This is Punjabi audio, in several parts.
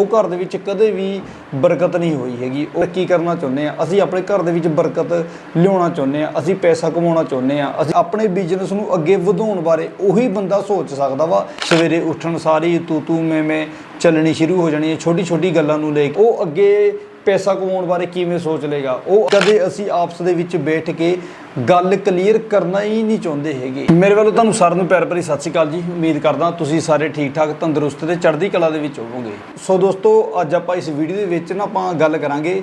ਉਹ ਘਰ ਦੇ ਵਿੱਚ ਕਦੇ ਵੀ ਬਰਕਤ ਨਹੀਂ ਹੋਈ ਹੈਗੀ। ਉਹ ਕੀ ਕਰਨਾ ਚਾਹੁੰਦੇ ਆ? ਅਸੀਂ ਆਪਣੇ ਘਰ ਦੇ ਵਿੱਚ ਬਰਕਤ ਲਿਆਉਣਾ ਚਾਹੁੰਦੇ ਆ, ਅਸੀਂ ਪੈਸਾ ਕਮਾਉਣਾ ਚਾਹੁੰਦੇ ਆ, ਅਸੀਂ ਆਪਣੇ ਬਿਜ਼ਨਸ ਨੂੰ ਅੱਗੇ ਵਧਾਉਣ ਬਾਰੇ ਉਹੀ ਬੰਦਾ ਸੋਚ ਸਕਦਾ ਵਾ। ਸਵੇਰੇ ਉੱਠਣ ਸਾਰੀ ਤੂੰ ਤੂੰ ਮੈਂ ਮੈਂ ਚੱਲਣੀ ਸ਼ੁਰੂ ਹੋ ਜਾਣੀ ਹੈ, ਛੋਟੀ ਛੋਟੀ ਗੱਲਾਂ ਨੂੰ ਲੈ ਕੇ। ਉਹ ਅੱਗੇ ਪੈਸਾ ਕਮਾਉਣ ਬਾਰੇ ਕਿਵੇਂ ਸੋਚ ਲੇਗਾ ਉਹ ਕਦੇ ਅਸੀਂ ਆਪਸ ਦੇ ਵਿੱਚ ਬੈਠ ਕੇ ਗੱਲ ਕਲੀਅਰ ਕਰਨਾ ਹੀ ਨਹੀਂ ਚਾਹੁੰਦੇ ਹੈਗੇ। ਮੇਰੇ ਵੱਲੋਂ ਤੁਹਾਨੂੰ ਸਾਰਿਆਂ ਨੂੰ ਪਿਆਰ ਭਰੀ ਸਤਿ ਸ਼੍ਰੀ ਅਕਾਲ ਜੀ। ਉਮੀਦ ਕਰਦਾ ਤੁਸੀਂ ਸਾਰੇ ਠੀਕ ਠਾਕ, ਤੰਦਰੁਸਤ ਤੇ ਚੜ੍ਹਦੀ ਕਲਾ ਦੇ ਵਿੱਚ ਹੋਵੋਗੇ। ਸੋ ਦੋਸਤੋ, ਅੱਜ ਆਪਾਂ ਇਸ ਵੀਡੀਓ ਦੇ ਵਿੱਚ ਨਾ ਆਪਾਂ ਗੱਲ ਕਰਾਂਗੇ,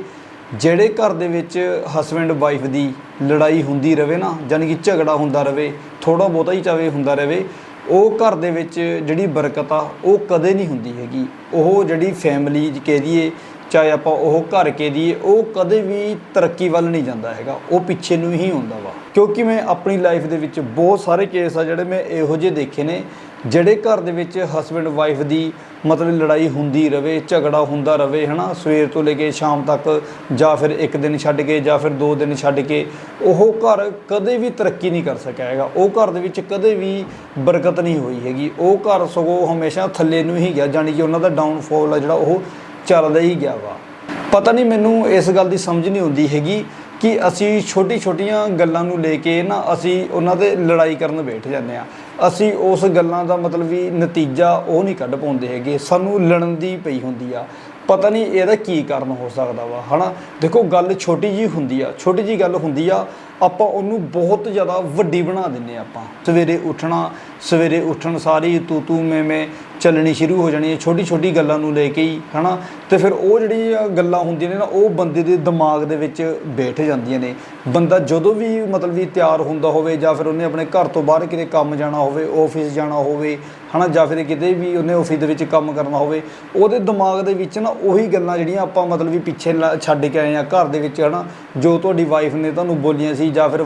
ਜਿਹੜੇ ਘਰ ਦੇ ਵਿੱਚ ਹਸਬੈਂਡ ਵਾਈਫ ਦੀ ਲੜਾਈ ਹੁੰਦੀ ਰਵੇ ਨਾ ਯਾਨੀ ਕਿ ਝਗੜਾ ਹੁੰਦਾ ਰਵੇ ਥੋੜਾ ਬਹੁਤਾ ਹੀ ਚਾਵੇ ਹੁੰਦਾ ਰਵੇ, ਉਹ ਘਰ ਦੇ ਵਿੱਚ ਜਿਹੜੀ ਬਰਕਤ ਆ, ਉਹ ਕਦੇ ਨਹੀਂ ਹੁੰਦੀ ਹੈਗੀ। ਉਹ ਜਿਹੜੀ ਫੈਮਿਲੀ ਕਹਿ ਦਈਏ ਚਾਹੇ ਆਪਾਂ ਉਹ ਘਰ ਕੇ ਦੀ, ਉਹ ਕਦੇ ਵੀ ਤਰੱਕੀ ਵੱਲ ਨਹੀਂ ਜਾਂਦਾ ਹੈਗਾ। ਉਹ ਪਿੱਛੇ ਨੂੰ ਹੀ ਹੁੰਦਾ ਵਾ। ਕਿਉਂਕਿ ਮੈਂ ਆਪਣੀ ਲਾਈਫ ਦੇ ਵਿੱਚ ਬਹੁਤ ਸਾਰੇ ਕੇਸ ਆ ਜਿਹੜੇ ਮੈਂ ਇਹੋ ਜਿਹੇ ਦੇਖੇ ਨੇ, ਜਿਹੜੇ ਘਰ ਦੇ ਵਿੱਚ ਹਸਬੈਂਡ ਵਾਈਫ ਦੀ ਮਤਲਬ ਲੜਾਈ ਹੁੰਦੀ ਰਵੇ, ਝਗੜਾ ਹੁੰਦਾ ਰਵੇ, ਹਨਾ? ਸਵੇਰ ਤੋਂ ਲੈ ਕੇ ਸ਼ਾਮ ਤੱਕ, ਜਾਂ ਫਿਰ ਇੱਕ ਦਿਨ ਛੱਡ ਕੇ, ਜਾਂ ਫਿਰ ਦੋ ਦਿਨ ਛੱਡ ਕੇ, ਉਹ ਘਰ ਕਦੇ ਵੀ ਤਰੱਕੀ ਨਹੀਂ ਕਰ ਸਕਿਆ ਹੈਗਾ। ਉਹ ਘਰ ਦੇ ਵਿੱਚ ਕਦੇ ਵੀ ਬਰਕਤ ਨਹੀਂ ਹੋਈ ਹੈਗੀ। ਉਹ ਘਰ ਸਗੋਂ ਹਮੇਸ਼ਾ ਥੱਲੇ ਨੂੰ ਹੀ ਗਿਆ, ਜਾਣੀ ਕਿ ਉਹਨਾਂ ਦਾ ਡਾਊਨਫਾਲ ਆ ਜਿਹੜਾ ਉਹ ਚੱਲਦਾ ਹੀ ਗਿਆ ਵਾ। ਪਤਾ ਨਹੀਂ ਮੈਨੂੰ ਇਸ ਗੱਲ ਦੀ ਸਮਝ ਨਹੀਂ ਆਉਂਦੀ ਹੈਗੀ ਕਿ ਅਸੀਂ ਛੋਟੀ ਛੋਟੀਆਂ ਗੱਲਾਂ ਨੂੰ ਲੈ ਕੇ ਨਾ ਅਸੀਂ ਉਹਨਾਂ ਤੇ ਲੜਾਈ ਕਰਨ ਬੈਠ ਜਾਂਦੇ ਆ ਅਸੀਂ ਉਸ ਗੱਲਾਂ ਦਾ ਮਤਲਬ ਵੀ ਨਤੀਜਾ ਉਹ ਨਹੀਂ ਕੱਢ ਪਾਉਂਦੇ ਹੈਗੇ, ਸਾਨੂੰ ਲੜਨ ਦੀ ਪਈ ਹੁੰਦੀ ਆ। ਪਤਾ ਨਹੀਂ ਇਹਦਾ ਕੀ ਕਾਰਨ ਹੋ ਸਕਦਾ ਵਾ, ਹਨਾ? ਦੇਖੋ ਗੱਲ ਛੋਟੀ ਜੀ ਹੁੰਦੀ ਆ, ਛੋਟੀ ਜੀ ਗੱਲ ਹੁੰਦੀ ਆ, ਆਪਾਂ ਉਹਨੂੰ ਬਹੁਤ ਜ਼ਿਆਦਾ ਵੱਡੀ ਬਣਾ ਦਿੰਨੇ ਆ ਆਪਾਂ। ਸਵੇਰੇ ਉੱਠਣਾ, ਸਵੇਰੇ ਉੱਠਣ ਸਾਰੀ ਤੂੰ ਤੂੰ ਮੈਂ ਮੈਂ ਚੱਲਣੀ ਸ਼ੁਰੂ ਹੋ ਜਾਣੀ ਹੈ ਛੋਟੀ ਛੋਟੀ ਗੱਲਾਂ ਨੂੰ ਲੈ ਕੇ ਹੀ, ਹਨਾ? ਤੇ ਫਿਰ ਉਹ ਜਿਹੜੀਆਂ ਗੱਲਾਂ ਹੁੰਦੀਆਂ ਨੇ ਨਾ, ਉਹ ਬੰਦੇ ਦੇ ਦਿਮਾਗ ਦੇ ਵਿੱਚ ਬੈਠ ਜਾਂਦੀਆਂ ਨੇ। ਬੰਦਾ ਜਦੋਂ ਵੀ ਮਤਲਬ ਵੀ ਤਿਆਰ ਹੁੰਦਾ ਹੋਵੇ ਜਾਂ ਫਿਰ ਉਹਨੇ ਆਪਣੇ ਘਰ ਤੋਂ ਬਾਹਰ ਕਿਤੇ ਕੰਮ ਜਾਣਾ ਹੋਵੇ ਆਫਿਸ ਜਾਣਾ ਹੋਵੇ, ਹਨਾ? ਜਾਂ ਫਿਰ ਕਿਤੇ ਵੀ ਉਹਨੇ ਆਫਿਸ ਦੇ ਵਿੱਚ ਕੰਮ ਕਰਨਾ ਹੋਵੇ, ਉਹਦੇ ਦਿਮਾਗ ਦੇ ਵਿੱਚ ਨਾ ਉਹੀ ਗੱਲਾਂ ਜਿਹੜੀਆਂ ਆਪਾਂ ਮਤਲਬ ਵੀ ਪਿੱਛੇ ਲਾ- ਛੱਡ ਕੇ ਆਏ ਆ ਘਰ ਦੇ ਵਿੱਚ, ਹਨਾ? ਜੋ ਤੁਹਾਡੀ ਵਾਈਫ ਨੇ ਤੁਹਾਨੂੰ ਬੋਲੀਆਂ ਸੀ ਜਾਂ ਫਿਰ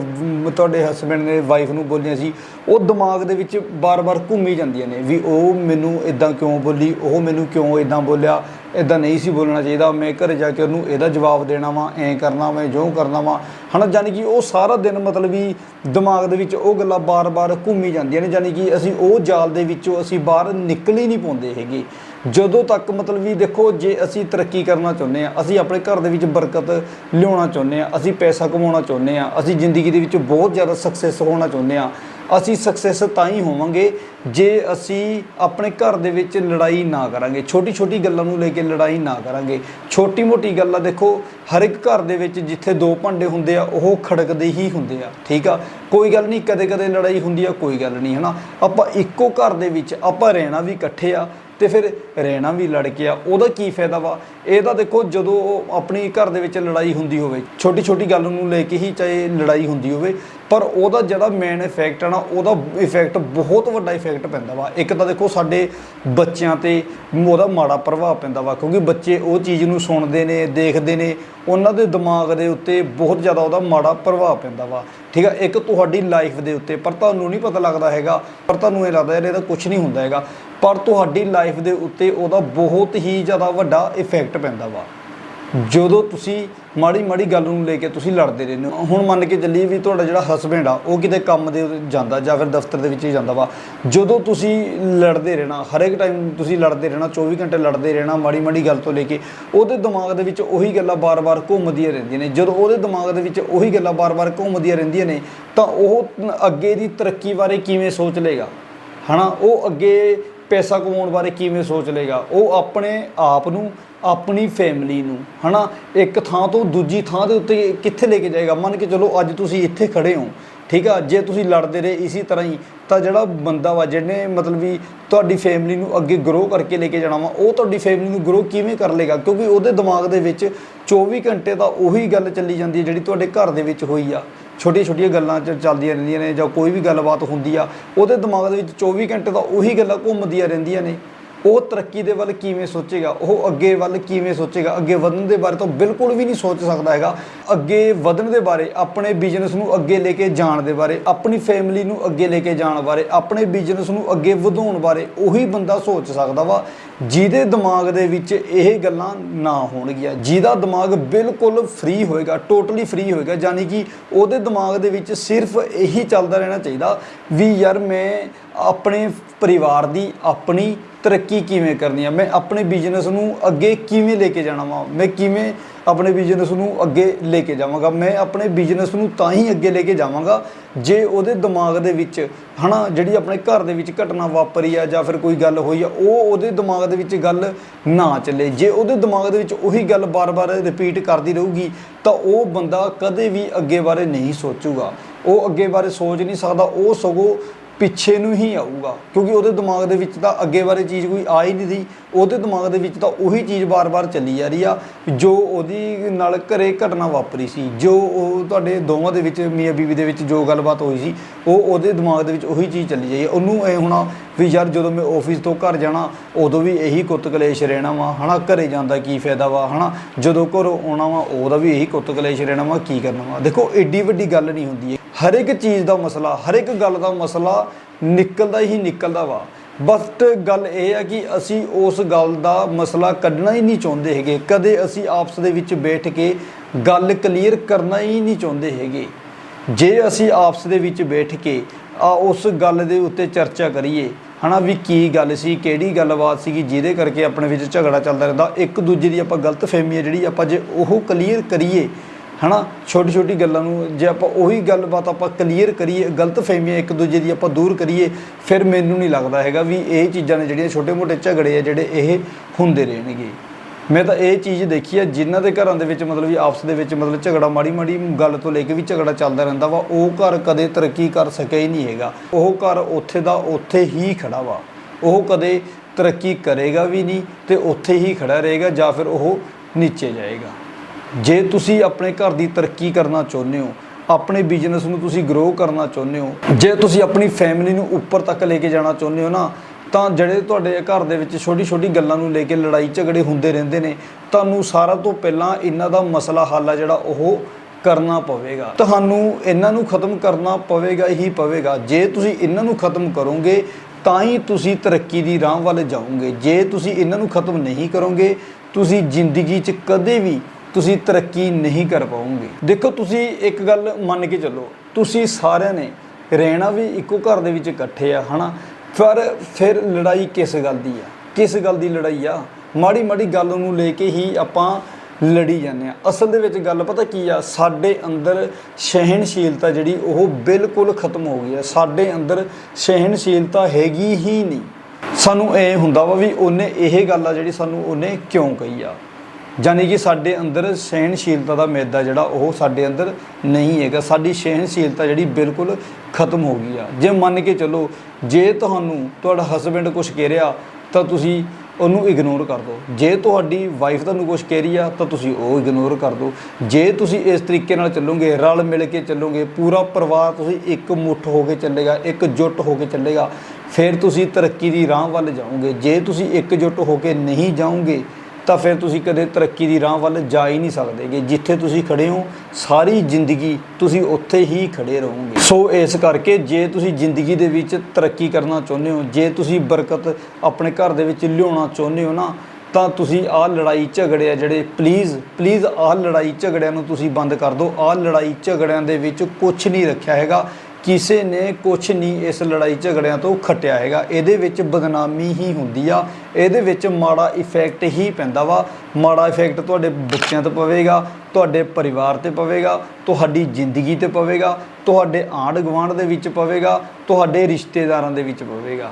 ਤੁਹਾਡੇ ਹਸਬੰਡ ਨੇ ਵਾਈਫ ਨੂੰ ਬੋਲੀਆਂ ਸੀ, ਉਹ ਦਿਮਾਗ ਦੇ ਵਿੱਚ ਬਾਰ-ਬਾਰ ਘੁੰਮੀ ਜਾਂਦੀਆਂ ਨੇ ਵੀ ਉਹ ਮੈਨੂੰ ਇਦਾਂ ਕਿਉਂ ਬੋਲੀ? ਉਹ ਮੈਨੂੰ ਕਿਉਂ ਇਦਾਂ ਬੋਲਿਆ? ਇਦਾਂ ਨਹੀਂ ਸੀ ਬੋਲਣਾ ਚਾਹੀਦਾ। ਮੈਂ ਘਰ ਜਾ ਕੇ ਉਹਨੂੰ ਇਹਦਾ ਜਵਾਬ ਦੇਣਾ ਵਾ, ਐਂ ਕਰਨਾ ਮੈਂ ਜੋ ਕਰਨਾ ਵਾ। ਹਨਾ ਜਾਨੀ ਕਿ ਉਹ ਸਾਰਾ ਦਿਨ ਮਤਲਬ ਵੀ ਦਿਮਾਗ ਦੇ ਵਿੱਚ ਉਹ ਗੱਲਾਂ ਬਾਰ-ਬਾਰ ਘੁੰਮੀ ਜਾਂਦੀਆਂ ਨੇ। ਜਾਨੀ ਕਿ ਅਸੀਂ ਉਹ ਜਾਲ ਦੇ ਵਿੱਚੋਂ ਅਸੀਂ ਬਾਹਰ ਨਿਕਲ ਹੀ ਨਹੀਂ ਪਾਉਂਦੇ ਹੈਗੇ। ਜਦੋਂ ਤੱਕ ਮਤਲਬ ਵੀ ਦੇਖੋ, ਜੇ ਅਸੀਂ ਤਰੱਕੀ ਕਰਨਾ ਚਾਹੁੰਦੇ ਆ ਅਸੀਂ ਆਪਣੇ ਘਰ ਦੇ ਵਿੱਚ ਬਰਕਤ ਲਿਆਉਣਾ ਚਾਹੁੰਦੇ ਆ ਅਸੀਂ ਪੈਸਾ ਕਮਾਉਣਾ ਚਾਹੁੰਦੇ ਆ ਅਸੀਂ ਜ਼ਿੰਦਗੀ ਦੇ ਵਿੱਚ ਬਹੁਤ ਜ਼ਿਆਦਾ ਸਕਸੈਸ ਹੋਣਾ ਚਾਹੁੰਦੇ ਆ ਅਸੀਂ ਸਕਸੈਸ ਤਾਂ ਹੀ ਹੋਵਾਂਗੇ ਜੇ ਅਸੀਂ ਆਪਣੇ ਘਰ ਦੇ ਵਿੱਚ ਲੜਾਈ ਨਾ ਕਰਾਂਗੇ। ਛੋਟੀ ਛੋਟੀ ਗੱਲਾਂ ਨੂੰ ਲੈ ਕੇ ਲੜਾਈ ਨਾ ਕਰਾਂਗੇ। ਛੋਟੀ ਮੋਟੀ ਗੱਲਾਂ ਦੇਖੋ, ਹਰ ਇੱਕ ਘਰ ਦੇ ਵਿੱਚ ਜਿੱਥੇ ਦੋ ਭਾਂਡੇ ਹੁੰਦੇ ਆ, ਉਹ ਖੜਕਦੇ ਹੀ ਹੁੰਦੇ ਆ, ਠੀਕ ਆ? ਕੋਈ ਗੱਲ ਨਹੀਂ ਕਦੇ ਕਦੇ ਲੜਾਈ ਹੁੰਦੀ ਆ, ਕੋਈ ਗੱਲ ਨਹੀਂ, ਹਨਾ? ਆਪਾਂ ਇੱਕੋ ਘਰ ਦੇ ਵਿੱਚ ਆਪਾਂ ਰਹਿਣਾ ਵੀ ਇਕੱਠੇ ਆ ਤੇ ਫਿਰ ਰਹਿਣਾ ਵੀ ਲੜ ਕੇ ਆ, ਉਹਦਾ ਕੀ ਫਾਇਦਾ ਵਾ? ਇਹਦਾ ਦੇਖੋ ਜਦੋਂ ਉਹ ਆਪਣੀ ਘਰ ਦੇ ਵਿੱਚ ਲੜਾਈ ਹੁੰਦੀ ਹੋਵੇ ਛੋਟੀ ਛੋਟੀ ਗੱਲ ਨੂੰ ਲੈ ਕੇ ਹੀ ਚਾਹੇ ਲੜਾਈ ਹੁੰਦੀ ਹੋਵੇ, ਪਰ ਉਹਦਾ ਜਿਹੜਾ ਮੇਨ ਇਫੈਕਟ ਆ ਨਾ, ਉਹਦਾ ਇਫੈਕਟ ਬਹੁਤ ਵੱਡਾ ਇਫੈਕਟ ਪੈਂਦਾ ਵਾ। ਇੱਕ ਤਾਂ ਦੇਖੋ ਸਾਡੇ ਬੱਚਿਆਂ ਤੇ ਉਹਦਾ ਮਾੜਾ ਪ੍ਰਭਾਵ ਪੈਂਦਾ ਵਾ, ਕਿਉਂਕਿ ਬੱਚੇ ਉਹ ਚੀਜ਼ ਨੂੰ ਸੁਣਦੇ ਨੇ, ਦੇਖਦੇ ਨੇ, ਉਹਨਾਂ ਦੇ ਦਿਮਾਗ ਦੇ ਉੱਤੇ ਬਹੁਤ ਜ਼ਿਆਦਾ ਉਹਦਾ ਮਾੜਾ ਪ੍ਰਭਾਵ ਪੈਂਦਾ ਵਾ। ਠੀਕ ਆ, ਇੱਕ ਤੁਹਾਡੀ ਲਾਈਫ ਦੇ ਉੱਤੇ, ਪਰ ਤੁਹਾਨੂੰ ਨਹੀਂ ਪਤਾ ਲੱਗਦਾ ਹੈਗਾ, ਪਰ ਤੁਹਾਨੂੰ ਇਹ ਲੱਗਦਾ ਯਾਰ ਇਹਦਾ ਕੁਝ ਨਹੀਂ ਹੁੰਦਾ ਹੈਗਾ। ਪਰ ਤੁਹਾਡੀ ਲਾਈਫ ਦੇ ਉੱਤੇ ਉਹਦਾ ਬਹੁਤ ਹੀ ਜ਼ਿਆਦਾ ਵੱਡਾ ਇਫੈਕਟ ਪੈਂਦਾ ਵਾ। ਜਦੋਂ ਤੁਸੀਂ ਮਾੜੀ ਮਾੜੀ ਗੱਲ ਨੂੰ ਲੈ ਕੇ ਤੁਸੀਂ ਲੜਦੇ ਰਹਿੰਦੇ ਹੋ। ਹੁਣ ਮੰਨ ਕੇ ਚੱਲੀਏ ਵੀ ਤੁਹਾਡਾ ਜਿਹੜਾ ਹਸਬੈਂਡ ਆ, ਉਹ ਕਿਤੇ ਕੰਮ ਦੇ ਜਾਂਦਾ ਜਾਂ ਫਿਰ ਦਫ਼ਤਰ ਦੇ ਵਿੱਚ ਹੀ ਜਾਂਦਾ ਵਾ। ਜਦੋਂ ਤੁਸੀਂ ਲੜਦੇ ਰਹਿਣਾ, ਹਰੇਕ ਟਾਈਮ ਤੁਸੀਂ ਲੜਦੇ ਰਹਿਣਾ 24 ਘੰਟੇ ਲੜਦੇ ਰਹਿਣਾ, ਮਾੜੀ ਮਾੜੀ ਗੱਲ ਤੋਂ ਲੈ ਕੇ, ਉਹਦੇ ਦਿਮਾਗ ਦੇ ਵਿੱਚ ਉਹੀ ਗੱਲਾਂ ਬਾਰ-ਬਾਰ ਘੁੰਮਦੀਆਂ ਰਹਿੰਦੀਆਂ ਨੇ। ਜਦੋਂ ਉਹਦੇ ਦਿਮਾਗ ਦੇ ਵਿੱਚ ਉਹੀ ਗੱਲਾਂ ਬਾਰ-ਬਾਰ ਘੁੰਮਦੀਆਂ ਰਹਿੰਦੀਆਂ ਨੇ, ਤਾਂ ਉਹ ਅੱਗੇ ਦੀ ਤਰੱਕੀ ਬਾਰੇ ਕਿਵੇਂ ਸੋਚ ਲੇਗਾ ਹਨਾ? ਉਹ ਅੱਗੇ ਪੈਸਾ ਕਮਾਉਣ ਬਾਰੇ ਕਿਵੇਂ ਸੋਚ ਲੇਗਾ ਉਹ ਆਪਣੇ ਆਪ ਨੂੰ, ਆਪਣੀ ਫੈਮਿਲੀ ਨੂੰ, ਹਨਾ? ਇੱਕ ਥਾਂ ਤੋਂ ਦੂਜੀ ਥਾਂ ਦੇ ਉੱਤੇ ਕਿੱਥੇ ਲੈ ਕੇ ਜਾਏਗਾ? ਮੰਨ ਕੇ ਚਲੋ ਅੱਜ ਤੁਸੀਂ ਇੱਥੇ ਖੜੇ ਹੋ, ਠੀਕ ਆ? ਜੇ ਤੁਸੀਂ ਲੜਦੇ ਰਹੇ ਇਸੇ ਤਰ੍ਹਾਂ ਹੀ, ਤਾਂ ਜਿਹੜਾ ਬੰਦਾ ਵਾ ਜਿਹਨੇ ਮਤਲਬ ਵੀ ਤੁਹਾਡੀ ਫੈਮਿਲੀ ਨੂੰ ਅੱਗੇ ਗਰੋ ਕਰਕੇ ਲੈ ਕੇ ਜਾਣਾ ਵਾ, ਉਹ ਤੁਹਾਡੀ ਫੈਮਿਲੀ ਨੂੰ ਗਰੋ ਕਿਵੇਂ ਕਰ ਲੇਗਾ ਕਿਉਂਕਿ ਉਹਦੇ ਦਿਮਾਗ ਦੇ ਵਿੱਚ 24 ਘੰਟੇ ਤਾਂ ਉਹੀ ਗੱਲ ਚੱਲੀ ਜਾਂਦੀ ਹੈ ਜਿਹੜੀ ਤੁਹਾਡੇ ਘਰ ਦੇ ਵਿੱਚ ਹੋਈ ਆ। ਛੋਟੀਆਂ ਛੋਟੀਆਂ ਗੱਲਾਂ ਚ ਚੱਲਦੀਆਂ ਰਹਿੰਦੀਆਂ ਨੇ ਜਾਂ ਕੋਈ ਵੀ ਗੱਲਬਾਤ ਹੁੰਦੀ ਆ, ਉਹਦੇ ਦਿਮਾਗ ਦੇ ਵਿੱਚ 24 ਘੰਟੇ ਤਾਂ ਉਹੀ ਗੱਲਾਂ ਘੁੰਮਦੀਆਂ ਰਹਿੰਦੀਆਂ ਨੇ। ਉਹ ਤਰੱਕੀ ਦੇ ਵੱਲ ਕਿਵੇਂ ਸੋਚੇਗਾ, ਉਹ ਅੱਗੇ ਵੱਲ ਕਿਵੇਂ ਸੋਚੇਗਾ, ਅੱਗੇ ਵਧਣ ਦੇ ਬਾਰੇ ਤਾਂ ਬਿਲਕੁਲ ਵੀ ਨਹੀਂ ਸੋਚ ਸਕਦਾ ਹੈਗਾ। ਅੱਗੇ ਵਧਣ ਦੇ ਬਾਰੇ, ਆਪਣੇ ਬਿਜ਼ਨਸ ਨੂੰ ਅੱਗੇ ਲੈ ਕੇ ਜਾਣ ਦੇ ਬਾਰੇ, ਆਪਣੀ ਫੈਮਿਲੀ ਨੂੰ ਅੱਗੇ ਲੈ ਕੇ ਜਾਣ ਬਾਰੇ, ਆਪਣੇ ਬਿਜ਼ਨਸ ਨੂੰ ਅੱਗੇ ਵਧਾਉਣ ਬਾਰੇ ਉਹੀ ਬੰਦਾ ਸੋਚ ਸਕਦਾ ਵਾ, ਜਿਹਦੇ ਦਿਮਾਗ ਦੇ ਵਿੱਚ ਇਹ ਗੱਲਾਂ ਨਾ ਹੋਣਗੀਆਂ। ਜਿਹਦਾ ਦਿਮਾਗ ਬਿਲਕੁਲ ਫ੍ਰੀ ਹੋਏਗਾ ਟੋਟਲੀ ਫ੍ਰੀ ਹੋਏਗਾ, ਯਾਨੀ ਕਿ ਉਹਦੇ ਦਿਮਾਗ ਦੇ ਵਿੱਚ ਸਿਰਫ ਇਹੀ ਚੱਲਦਾ ਰਹਿਣਾ ਚਾਹੀਦਾ ਵੀ ਯਾਰ ਮੈਂ ਆਪਣੇ ਪਰਿਵਾਰ ਦੀ ਆਪਣੀ ਤਰੱਕੀ ਕਿਵੇਂ ਕਰਨੀ ਆ? ਮੈਂ ਆਪਣੇ ਬਿਜ਼ਨਸ ਨੂੰ ਅੱਗੇ ਕਿਵੇਂ ਲੈ ਕੇ ਜਾਣਾ ਵਾ? ਮੈਂ ਕਿਵੇਂ ਆਪਣੇ ਬਿਜ਼ਨਸ ਨੂੰ ਅੱਗੇ ਲੈ ਕੇ ਜਾਵਾਂਗਾ? ਮੈਂ ਆਪਣੇ ਬਿਜ਼ਨਸ ਨੂੰ ਤਾਂ ਹੀ ਅੱਗੇ ਲੈ ਕੇ ਜਾਵਾਂਗਾ ਜੇ ਉਹਦੇ ਦਿਮਾਗ ਦੇ ਵਿੱਚ, ਹਨਾ, ਜਿਹੜੀ ਆਪਣੇ ਘਰ ਦੇ ਵਿੱਚ ਘਟਨਾ ਵਾਪਰੀ ਆ ਜਾਂ ਫਿਰ ਕੋਈ ਗੱਲ ਹੋਈ ਆ, ਉਹ ਉਹਦੇ ਦਿਮਾਗ ਦੇ ਵਿੱਚ ਗੱਲ ਨਾ ਚੱਲੇ। ਜੇ ਉਹਦੇ ਦਿਮਾਗ ਦੇ ਵਿੱਚ ਉਹੀ ਗੱਲ ਬਾਰ-ਬਾਰ ਰਿਪੀਟ ਕਰਦੀ ਰਹੂਗੀ, ਤਾਂ ਉਹ ਬੰਦਾ ਕਦੇ ਵੀ ਅੱਗੇ ਬਾਰੇ ਨਹੀਂ ਸੋਚੂਗਾ। ਉਹ ਅੱਗੇ ਬਾਰੇ ਸੋਚ ਨਹੀਂ ਸਕਦਾ। ਉਹ ਸਗੋਂ ਪਿੱਛੇ ਨੂੰ ਹੀ ਆਊਗਾ। ਕਿਉਂਕਿ ਉਹਦੇ ਦਿਮਾਗ ਦੇ ਵਿੱਚ ਤਾਂ ਅੱਗੇ ਬਾਰੇ ਚੀਜ਼ ਕੋਈ ਆ ਹੀ ਨਹੀਂ ਸੀ। ਉਹਦੇ ਦਿਮਾਗ ਦੇ ਵਿੱਚ ਤਾਂ ਉਹੀ ਚੀਜ਼ ਬਾਰ-ਬਾਰ ਚੱਲੀ ਜਾ ਰਹੀ ਆ ਜੋ ਉਹਦੀ ਨਾਲ ਘਰੇ ਘਟਨਾ ਵਾਪਰੀ ਸੀ, ਜੋ ਉਹ ਤੁਹਾਡੇ ਦੋਵਾਂ ਦੇ ਵਿੱਚ, ਮੀਆਂ ਬੀਵੀ ਦੇ ਵਿੱਚ ਜੋ ਗੱਲਬਾਤ ਹੋਈ ਸੀ, ਉਹ ਉਹਦੇ ਦਿਮਾਗ ਦੇ ਵਿੱਚ ਉਹੀ ਚੀਜ਼ ਚੱਲੀ ਜਾਈ ਉਹਨੂੰ ਇਹ ਹੋਣਾ ਵੀ ਯਾਰ ਜਦੋਂ ਮੈਂ ਆਫਿਸ ਤੋਂ ਘਰ ਜਾਣਾ, ਉਦੋਂ ਵੀ ਇਹੀ ਕੁੱਤ ਕਲੇਸ਼ ਰਹਿਣਾ ਵਾ, ਹਨਾ? ਘਰੇ ਜਾਂਦਾ ਕੀ ਫਾਇਦਾ ਵਾ, ਹਨਾ? ਜਦੋਂ ਘਰੋਂ ਆਉਣਾ ਵਾ, ਉਹਦਾ ਵੀ ਇਹੀ ਕੁੱਤ ਕਲੇਸ਼ ਰਹਿਣਾ ਵਾ, ਕੀ ਕਰਨਾ ਵਾ? ਦੇਖੋ, ਏਡੀ ਵੱਡੀ ਗੱਲ ਨਹੀਂ ਹੁੰਦੀ ਹੈ ਹਰ ਇੱਕ ਚੀਜ਼ ਦਾ ਮਸਲਾ, ਹਰ ਇੱਕ ਗੱਲ ਦਾ ਮਸਲਾ ਨਿਕਲਦਾ ਹੀ ਨਿਕਲਦਾ ਵਾ। ਬਸ ਗੱਲ ਇਹ ਆ ਕਿ ਅਸੀਂ ਉਸ ਗੱਲ ਦਾ ਮਸਲਾ ਕੱਢਣਾ ਹੀ ਨਹੀਂ ਚਾਹੁੰਦੇ ਹੈਗੇ। ਕਦੇ ਅਸੀਂ ਆਪਸ ਦੇ ਵਿੱਚ ਬੈਠ ਕੇ ਗੱਲ ਕਲੀਅਰ ਕਰਨਾ ਹੀ ਨਹੀਂ ਚਾਹੁੰਦੇ ਹੈਗੇ। ਜੇ ਅਸੀਂ ਆਪਸ ਦੇ ਵਿੱਚ ਬੈਠ ਕੇ ਆ ਉਸ ਗੱਲ ਦੇ ਉੱਤੇ ਚਰਚਾ ਕਰੀਏ ਹਨਾ ਵੀ ਕੀ ਗੱਲ ਸੀ, ਕਿਹੜੀ ਗੱਲਬਾਤ ਸੀਗੀ, ਜਿਹਦੇ ਕਰਕੇ ਆਪਣੇ ਵਿੱਚ ਝਗੜਾ ਚੱਲਦਾ ਰਹਿੰਦਾ, ਇੱਕ ਦੂਜੇ ਦੀ ਆਪਾਂ ਗਲਤ ਫਹਿਮੀ ਹੈ ਜਿਹੜੀ ਆਪਾਂ ਜੇ ਉਹ ਕਲੀਅਰ ਕਰੀਏ, ਹਨਾ ਛੋਟੀ ਛੋਟੀ ਗੱਲਾਂ ਨੂੰ, ਜੇ ਆਪਾਂ ਉਹੀ ਗੱਲਬਾਤ ਆਪਾਂ ਕਲੀਅਰ ਕਰੀਏ ਗਲਤ ਫਹਿਮੀਆਂ ਇੱਕ ਦੂਜੇ ਦੀ ਆਪਾਂ ਦੂਰ ਕਰੀਏ, ਫਿਰ ਮੈਨੂੰ ਨਹੀਂ ਲੱਗਦਾ ਹੈਗਾ ਵੀ ਇਹ ਚੀਜ਼ਾਂ ਨੇ ਜਿਹੜੀਆਂ ਛੋਟੇ ਮੋਟੇ ਝਗੜੇ ਆ ਜਿਹੜੇ ਇਹ ਹੁੰਦੇ ਰਹਿਣਗੇ। ਮੈਂ ਤਾਂ ਇਹ ਚੀਜ਼ ਦੇਖੀ ਆ, ਜਿਨ੍ਹਾਂ ਦੇ ਘਰਾਂ ਦੇ ਵਿੱਚ ਮਤਲਬ ਵੀ ਆਪਸ ਦੇ ਵਿੱਚ ਮਤਲਬ ਝਗੜਾ ਮਾੜੀ ਮਾੜੀ ਗੱਲ ਤੋਂ ਲੈ ਕੇ ਵੀ ਝਗੜਾ ਚੱਲਦਾ ਰਹਿੰਦਾ ਵਾ, ਉਹ ਘਰ ਕਦੇ ਤਰੱਕੀ ਕਰ ਸਕਿਆ ਹੀ ਨਹੀਂ ਹੈਗਾ। ਉਹ ਘਰ ਉੱਥੇ ਦਾ ਉੱਥੇ ਹੀ ਖੜਾ ਵਾ। ਉਹ ਕਦੇ ਤਰੱਕੀ ਕਰੇਗਾ ਵੀ ਨਹੀਂ ਤੇ ਉੱਥੇ ਹੀ ਖੜਾ ਰਹੇਗਾ ਜਾਂ ਫਿਰ ਉਹ ਨੀਚੇ ਜਾਏਗਾ। ਜੇ ਤੁਸੀਂ ਆਪਣੇ ਘਰ ਦੀ ਤਰੱਕੀ ਕਰਨਾ ਚਾਹੁੰਦੇ ਹੋ, ਆਪਣੇ ਬਿਜ਼ਨਸ ਨੂੰ ਤੁਸੀਂ ਗਰੋ ਕਰਨਾ ਚਾਹੁੰਦੇ ਹੋ, ਜੇ ਤੁਸੀਂ ਆਪਣੀ ਫੈਮਿਲੀ ਨੂੰ ਉੱਪਰ ਤੱਕ ਲੈ ਕੇ ਜਾਣਾ ਚਾਹੁੰਦੇ ਹੋ ਨਾ ਤਾਂ ਜਿਹੜੇ ਤੁਹਾਡੇ ਘਰ ਦੇ ਵਿੱਚ ਛੋਟੀ ਛੋਟੀ ਗੱਲਾਂ ਨੂੰ ਲੈ ਕੇ ਲੜਾਈ ਝਗੜੇ ਹੁੰਦੇ ਰਹਿੰਦੇ ਨੇ, ਤੁਹਾਨੂੰ ਸਾਰਾ ਤੋਂ ਪਹਿਲਾਂ ਇਹਨਾਂ ਦਾ ਮਸਲਾ ਹੱਲ ਆ ਜਿਹੜਾ ਉਹ ਕਰਨਾ ਪਵੇਗਾ। ਤੁਹਾਨੂੰ ਇਹਨਾਂ ਨੂੰ ਖਤਮ ਕਰਨਾ ਪਵੇਗਾ ਹੀ ਪਵੇਗਾ। ਜੇ ਤੁਸੀਂ ਇਹਨਾਂ ਨੂੰ ਖਤਮ ਕਰੋਗੇ, ਤਾਂ ਹੀ ਤੁਸੀਂ ਤਰੱਕੀ ਦੀ ਰਾਹ ਵੱਲ ਜਾਓਗੇ। ਜੇ ਤੁਸੀਂ ਇਹਨਾਂ ਨੂੰ ਖਤਮ ਨਹੀਂ ਕਰੋਗੇ, ਤੁਸੀਂ ਜ਼ਿੰਦਗੀ 'ਚ ਕਦੇ ਵੀ ਤੁਸੀਂ ਤਰੱਕੀ ਨਹੀਂ ਕਰ ਪਾਓਗੇ। ਦੇਖੋ, ਤੁਸੀਂ ਇੱਕ ਗੱਲ ਮੰਨ ਕੇ ਚੱਲੋ, ਤੁਸੀਂ ਸਾਰਿਆਂ ਨੇ ਰਹਿਣਾ ਵੀ ਇੱਕੋ ਘਰ ਦੇ ਵਿੱਚ ਇਕੱਠੇ ਆ, ਹਨਾ? ਪਰ ਫਿਰ ਲੜਾਈ ਕਿਸ ਗੱਲ ਦੀ ਆ? ਕਿਸ ਗੱਲ ਦੀ ਲੜਾਈ ਆ? ਮਾੜੀ ਮਾੜੀ ਗੱਲ ਨੂੰ ਲੈ ਕੇ ਹੀ ਆਪਾਂ ਲੜੀ ਜਾਂਦੇ ਆ। ਅਸਲ ਦੇ ਵਿੱਚ ਗੱਲ ਪਤਾ ਕੀ ਆ? ਸਾਡੇ ਅੰਦਰ ਸਹਿਣਸ਼ੀਲਤਾ ਜਿਹੜੀ ਉਹ ਬਿਲਕੁਲ ਖਤਮ ਹੋ ਗਈ ਆ। ਸਾਡੇ ਅੰਦਰ ਸਹਿਣਸ਼ੀਲਤਾ ਹੈਗੀ ਹੀ ਨਹੀਂ। ਸਾਨੂੰ ਇਹ ਹੁੰਦਾ ਵਾ ਵੀ ਉਹਨੇ ਇਹ ਗੱਲ ਆ ਜਿਹੜੀ ਸਾਨੂੰ ਉਹਨੇ ਕਿਉਂ ਕਹੀ ਆ? ਯਾਨੀ ਕਿ ਸਾਡੇ ਅੰਦਰ ਸਹਿਣਸ਼ੀਲਤਾ ਦਾ ਮੈਦਾ ਜਿਹੜਾ, ਉਹ ਸਾਡੇ ਅੰਦਰ ਨਹੀਂ ਹੈਗਾ। ਸਾਡੀ ਸਹਿਣਸ਼ੀਲਤਾ ਜਿਹੜੀ ਬਿਲਕੁਲ ਖਤਮ ਹੋ ਗਈ ਆ। ਜੇ ਮੰਨ ਕੇ ਚੱਲੋ, ਜੇ ਤੁਹਾਨੂੰ ਤੁਹਾਡਾ ਹਸਬੰਡ ਕੁਝ ਕਹਿ ਰਿਹਾ, ਤਾਂ ਤੁਸੀਂ ਉਹਨੂੰ ਇਗਨੋਰ ਕਰ ਦਿਓ। ਜੇ ਤੁਹਾਡੀ ਵਾਈਫ ਤੁਹਾਨੂੰ ਕੁਝ ਕਹਿ ਰਹੀ ਆ, ਤਾਂ ਤੁਸੀਂ ਉਹ ਇਗਨੋਰ ਕਰ ਦਿਓ। ਜੇ ਤੁਸੀਂ ਇਸ ਤਰੀਕੇ ਨਾਲ ਚੱਲੋਗੇ, ਰਲ ਮਿਲ ਕੇ ਚੱਲੋਗੇ, ਪੂਰਾ ਪਰਿਵਾਰ ਤੁਸੀਂ ਇੱਕ ਮੁੱਠ ਹੋ ਕੇ ਚੱਲੇਗਾ, ਇੱਕ ਜੁੱਟ ਹੋ ਕੇ ਚੱਲੇਗਾ, ਫਿਰ ਤੁਸੀਂ ਤਰੱਕੀ ਦੀ ਰਾਹ ਵੱਲ ਜਾਓਗੇ। ਜੇ ਤੁਸੀਂ ਇੱਕ ਜੁੱਟ ਹੋ ਕੇ ਨਹੀਂ ਜਾਓਗੇ ਤਾਂ ਫਿਰ ਤੁਸੀਂ ਕਦੇ ਤਰੱਕੀ ਦੀ ਰਾਹ ਵੱਲ ਜਾ ਹੀ ਨਹੀਂ ਸਕਦੇਗੇ ਜਿੱਥੇ ਤੁਸੀਂ ਖੜੇ ਹੋ, ਸਾਰੀ ਜ਼ਿੰਦਗੀ ਤੁਸੀਂ ਉੱਥੇ ਹੀ ਖੜੇ ਰਹੋਗੇ। ਸੋ ਇਸ ਕਰਕੇ ਜੇ ਤੁਸੀਂ ਜ਼ਿੰਦਗੀ ਦੇ ਵਿੱਚ ਤਰੱਕੀ ਕਰਨਾ ਚਾਹੁੰਦੇ ਹੋ, ਜੇ ਤੁਸੀਂ ਬਰਕਤ ਆਪਣੇ ਘਰ ਦੇ ਵਿੱਚ ਲਿਆਉਣਾ ਚਾਹੁੰਦੇ ਹੋ ਨਾ, ਤਾਂ ਤੁਸੀਂ ਆਹ ਲੜਾਈ ਝਗੜੇ ਆ ਜਿਹੜੇ ਪਲੀਜ਼ ਪਲੀਜ਼ ਆਹ ਲੜਾਈ ਝਗੜਿਆਂ ਨੂੰ ਤੁਸੀਂ ਬੰਦ ਕਰ ਦਿਓ। ਆਹ ਲੜਾਈ ਝਗੜਿਆਂ ਦੇ ਵਿੱਚ ਕੁਝ ਨਹੀਂ ਰੱਖਿਆ ਹੈਗਾ। ਕਿਸੇ ਨੇ ਕੁਝ ਨਹੀਂ ਇਸ ਲੜਾਈ ਝਗੜਿਆਂ ਤੋਂ ਖਟਿਆ ਹੈਗਾ। ਇਹਦੇ ਵਿੱਚ ਬਦਨਾਮੀ ਹੀ ਹੁੰਦੀ ਆ। ਇਹਦੇ ਵਿੱਚ ਮਾੜਾ ਇਫੈਕਟ ਹੀ ਪੈਂਦਾ ਵਾ। ਮਾੜਾ ਇਫੈਕਟ ਤੁਹਾਡੇ ਬੱਚਿਆਂ ਤੇ ਪਵੇਗਾ, ਤੁਹਾਡੇ ਪਰਿਵਾਰ ਤੇ ਪਵੇਗਾ, ਤੁਹਾਡੀ ਜ਼ਿੰਦਗੀ ਤੇ ਪਵੇਗਾ, ਤੁਹਾਡੇ ਆਂਢ ਗੁਆਂਢ ਦੇ ਵਿੱਚ ਪਵੇਗਾ, ਤੁਹਾਡੇ ਰਿਸ਼ਤੇਦਾਰਾਂ ਦੇ ਵਿੱਚ ਪਵੇਗਾ।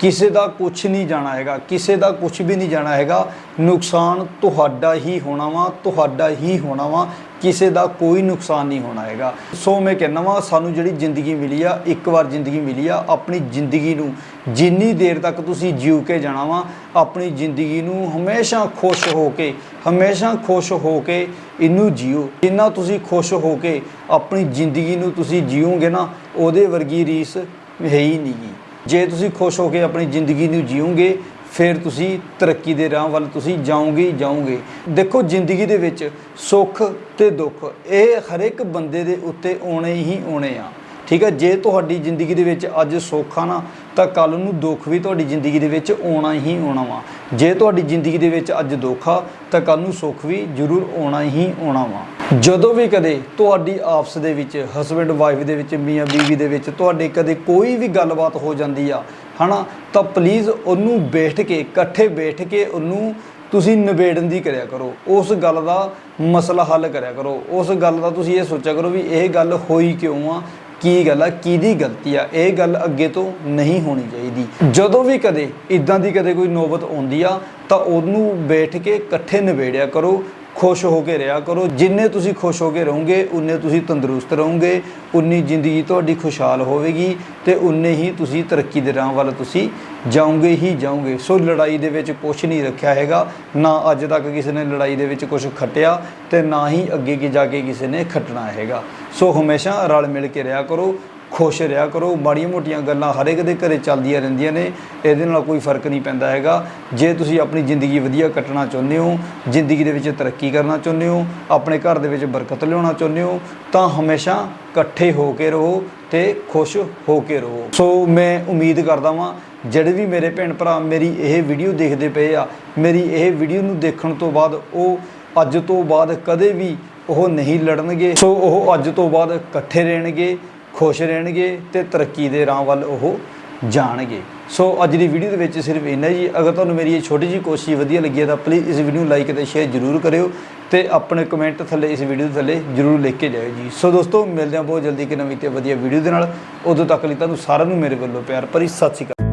ਕਿਸੇ ਦਾ ਕੁਝ ਨਹੀਂ ਜਾਣਾ ਹੈਗਾ, ਕਿਸੇ ਦਾ ਕੁਝ ਵੀ ਨਹੀਂ ਜਾਣਾ ਹੈਗਾ, ਨੁਕਸਾਨ ਤੁਹਾਡਾ ਹੀ ਹੋਣਾ ਵਾ, ਤੁਹਾਡਾ ਹੀ ਹੋਣਾ ਵਾ, ਕਿਸੇ ਦਾ ਕੋਈ ਨੁਕਸਾਨ ਨਹੀਂ ਹੋਣਾ ਹੈਗਾ। ਸੋ ਮੈਂ ਕਹਿੰਦਾ ਵਾਂ, ਸਾਨੂੰ ਜਿਹੜੀ ਜ਼ਿੰਦਗੀ ਮਿਲੀ ਆ, ਇੱਕ ਵਾਰ ਜ਼ਿੰਦਗੀ ਮਿਲੀ ਆ, ਆਪਣੀ ਜ਼ਿੰਦਗੀ ਨੂੰ ਜਿੰਨੀ ਦੇਰ ਤੱਕ ਤੁਸੀਂ ਜੀਉ ਕੇ ਜਾਣਾ ਵਾ, ਆਪਣੀ ਜ਼ਿੰਦਗੀ ਨੂੰ ਹਮੇਸ਼ਾ ਖੁਸ਼ ਹੋ ਕੇ, ਹਮੇਸ਼ਾ ਖੁਸ਼ ਹੋ ਕੇ ਇਹਨੂੰ ਜੀਓ। ਜਿੰਨਾ ਤੁਸੀਂ ਖੁਸ਼ ਹੋ ਕੇ ਆਪਣੀ ਜ਼ਿੰਦਗੀ ਨੂੰ ਤੁਸੀਂ ਜੀਓਗੇ ਨਾ, ਉਹਦੇ ਵਰਗੀ ਰੀਸ ਹੈ ਹੀ ਨਹੀਂਗੀ ਜੇ ਤੁਸੀਂ ਖੁਸ਼ ਹੋ ਕੇ ਆਪਣੀ ਜ਼ਿੰਦਗੀ ਨੂੰ ਜੀਓਗੇ, ਫਿਰ ਤੁਸੀਂ ਤਰੱਕੀ ਦੇ ਰਾਹ ਵੱਲ ਤੁਸੀਂ ਜਾਓਗੇ ਜਾਓਗੇ। ਦੇਖੋ, ਜ਼ਿੰਦਗੀ ਦੇ ਵਿੱਚ ਸੁੱਖ ਤੇ ਦੁੱਖ, ਇਹ ਹਰ ਇੱਕ ਬੰਦੇ ਦੇ ਉੱਤੇ ਆਉਣੇ ਹੀ ਆਉਣੇ ਆ। ਠੀਕ ਹੈ, ਜੇ ਤੁਹਾਡੀ ਜ਼ਿੰਦਗੀ ਦੇ ਵਿੱਚ ਅੱਜ ਸੁੱਖ ਆ ਨਾ, ਤਾਂ ਕੱਲ ਨੂੰ ਦੁੱਖ ਵੀ ਤੁਹਾਡੀ ਜ਼ਿੰਦਗੀ ਦੇ ਵਿੱਚ ਆਉਣਾ ਹੀ ਆਉਣਾ ਵਾ। ਜੇ ਤੁਹਾਡੀ ਜ਼ਿੰਦਗੀ ਦੇ ਵਿੱਚ ਅੱਜ ਦੁੱਖ ਆ, ਤਾਂ ਕੱਲ ਨੂੰ ਸੁੱਖ ਵੀ ਜ਼ਰੂਰ ਆਉਣਾ ਹੀ ਆਉਣਾ ਵਾ। ਜਦੋਂ ਵੀ ਕਦੇ ਤੁਹਾਡੀ ਆਪਸ ਦੇ ਵਿੱਚ ਹਸਬੰਡ ਵਾਈਫ ਦੇ ਵਿੱਚ, ਮੀਆਂ, ਬੀਵੀ ਦੇ ਵਿੱਚ ਤੁਹਾਡੇ ਕਦੇ ਕੋਈ ਵੀ ਗੱਲਬਾਤ ਹੋ ਜਾਂਦੀ ਆ, ਹਨਾ, ਤਾਂ ਪਲੀਜ਼ ਉਹਨੂੰ ਬੈਠ ਕੇ, ਇਕੱਠੇ ਬੈਠ ਕੇ ਉਹਨੂੰ ਤੁਸੀਂ ਨਿਬੇੜਨ ਦੀ ਕਰਿਆ ਕਰੋ। ਉਸ ਗੱਲ ਦਾ ਮਸਲਾ ਹੱਲ ਕਰਿਆ ਕਰੋ। ਉਸ ਗੱਲ ਦਾ ਤੁਸੀਂ ਇਹ ਸੋਚਿਆ ਕਰੋ ਵੀ ਇਹ ਗੱਲ ਹੋਈ ਕਿਉਂ ਆ? ਕੀ ਗੱਲ ਆ, ਕਿਹਦੀ ਗਲਤੀ ਆ, ਇਹ ਗੱਲ ਅੱਗੇ ਤੋਂ ਨਹੀਂ ਹੋਣੀ ਚਾਹੀਦੀ। ਜਦੋਂ ਵੀ ਕਦੇ ਇਦਾਂ ਦੀ ਕਦੇ ਕੋਈ ਨੌਬਤ ਆਉਂਦੀ ਆ, ਤਾਂ ਉਹਨੂੰ ਬੈਠ ਕੇ ਇਕੱਠੇ ਨਿਬੇੜਿਆ ਕਰੋ, ਖੁਸ਼ ਹੋ ਕੇ ਰਿਹਾ ਕਰੋ। ਜਿੰਨੇ ਤੁਸੀਂ ਖੁਸ਼ ਹੋ ਕੇ ਰਹੋਗੇ, ਉਨੇ ਤੁਸੀਂ ਤੰਦਰੁਸਤ ਰਹੋਗੇ, ਉਨੀ ਜ਼ਿੰਦਗੀ ਤੁਹਾਡੀ ਖੁਸ਼ਹਾਲ ਹੋਵੇਗੀ ਤੇ ਉਨੇ ਹੀ ਤੁਸੀਂ ਤਰੱਕੀ ਦੇ ਰਾਹ ਵੱਲ ਤੁਸੀਂ ਜਾਉਂਗੇ ਹੀ ਜਾਉਂਗੇ। ਸੋ ਲੜਾਈ ਦੇ ਵਿੱਚ ਕੁਝ ਨਹੀਂ ਰੱਖਿਆ ਹੈਗਾ। ਨਾ ਅੱਜ ਤੱਕ ਕਿਸੇ ਨੇ ਲੜਾਈ ਦੇ ਵਿੱਚ ਕੁਝ ਖੱਟਿਆ ਤੇ ਨਾ ਹੀ ਅੱਗੇ ਕੀ ਜਾ ਕੇ ਕਿਸੇ ਨੇ ਖੱਟਣਾ ਹੈਗਾ। ਸੋ ਹਮੇਸ਼ਾ ਰਲ ਮਿਲ ਕੇ ਰਿਹਾ ਕਰੋ। ਖੁਸ਼ ਰਿਹਾ ਕਰੋ, ਮਾੜੀਆਂ ਮੋਟੀਆਂ ਗੱਲਾਂ ਹਰ ਇੱਕ ਦੇ ਘਰੇ ਚੱਲਦੀਆਂ ਰਹਿੰਦੀਆਂ ਨੇ, ਇਹਦੇ ਨਾਲ ਕੋਈ ਫ਼ਰਕ ਨਹੀਂ ਪੈਂਦਾ ਹੈਗਾ। ਜੇ ਤੁਸੀਂ ਆਪਣੀ ਜ਼ਿੰਦਗੀ ਵਧੀਆ ਕੱਟਣਾ ਚਾਹੁੰਦੇ ਹੋ, ਜ਼ਿੰਦਗੀ ਦੇ ਵਿੱਚ ਤਰੱਕੀ ਕਰਨਾ ਚਾਹੁੰਦੇ ਹੋ, ਆਪਣੇ ਘਰ ਦੇ ਵਿੱਚ ਬਰਕਤ ਲਿਆਉਣਾ ਚਾਹੁੰਦੇ ਹੋ, ਤਾਂ ਹਮੇਸ਼ਾ ਇਕੱਠੇ ਹੋ ਕੇ ਰਹੋ ਤੇ ਖੁਸ਼ ਹੋ ਕੇ ਰਹੋ। ਸੋ ਮੈਂ ਉਮੀਦ ਕਰਦਾ ਵਾਂ, ਜਿਹੜੇ ਵੀ ਮੇਰੇ ਭੈਣ ਭਰਾ ਮੇਰੀ ਇਹ ਵੀਡੀਓ ਦੇਖਦੇ ਪਏ ਆ, ਮੇਰੀ ਇਹ ਵੀਡੀਓ ਨੂੰ ਦੇਖਣ ਤੋਂ ਬਾਅਦ ਉਹ ਅੱਜ ਤੋਂ ਬਾਅਦ ਕਦੇ ਵੀ ਉਹ ਨਹੀਂ ਲੜਨਗੇ। ਸੋ ਉਹ ਅੱਜ ਤੋਂ ਬਾਅਦ ਇਕੱਠੇ ਰਹਿਣਗੇ। ਖੁਸ਼ ਰਹਿਣਗੇ ਤੇ ਤਰੱਕੀ ਦੇ ਰਾਹ ਵੱਲ ਉਹ ਜਾਣਗੇ। ਸੋ ਅੱਜ ਦੀ ਵੀਡੀਓ ਦੇ ਵਿੱਚ ਸਿਰਫ ਇੰਨਾ ਹੀ। ਅਗਰ ਤੁਹਾਨੂੰ ਮੇਰੀ ਇਹ ਛੋਟੀ ਜਿਹੀ ਕੋਸ਼ਿਸ਼ ਵਧੀਆ ਲੱਗੀ ਹੈ ਤਾਂ ਪਲੀਜ਼ ਇਸ ਵੀਡੀਓ ਨੂੰ ਲਾਈਕ ਅਤੇ ਸ਼ੇਅਰ ਜ਼ਰੂਰ ਕਰਿਓ ਤੇ ਆਪਣੇ ਕਮੈਂਟ ਥੱਲੇ ਇਸ ਵੀਡੀਓ ਦੇ ਥੱਲੇ ਜ਼ਰੂਰ ਲਿਖ ਕੇ ਜਾਇਓ ਜੀ। ਸੋ ਦੋਸਤੋ, ਮਿਲਦੇ ਹਾਂ ਬਹੁਤ ਜਲਦੀ ਕਿ ਨਵੀਂ ਤੇ ਵਧੀਆ ਵੀਡੀਓ ਦੇ ਨਾਲ। ਉਦੋਂ ਤੱਕ ਲਈ ਤੁਹਾਨੂੰ ਸਾਰਿਆਂ ਨੂੰ ਮੇਰੇ ਵੱਲੋਂ ਪਿਆਰ ਭਰੀ ਸਤਿ ਸ਼੍ਰੀ ਅਕਾਲ।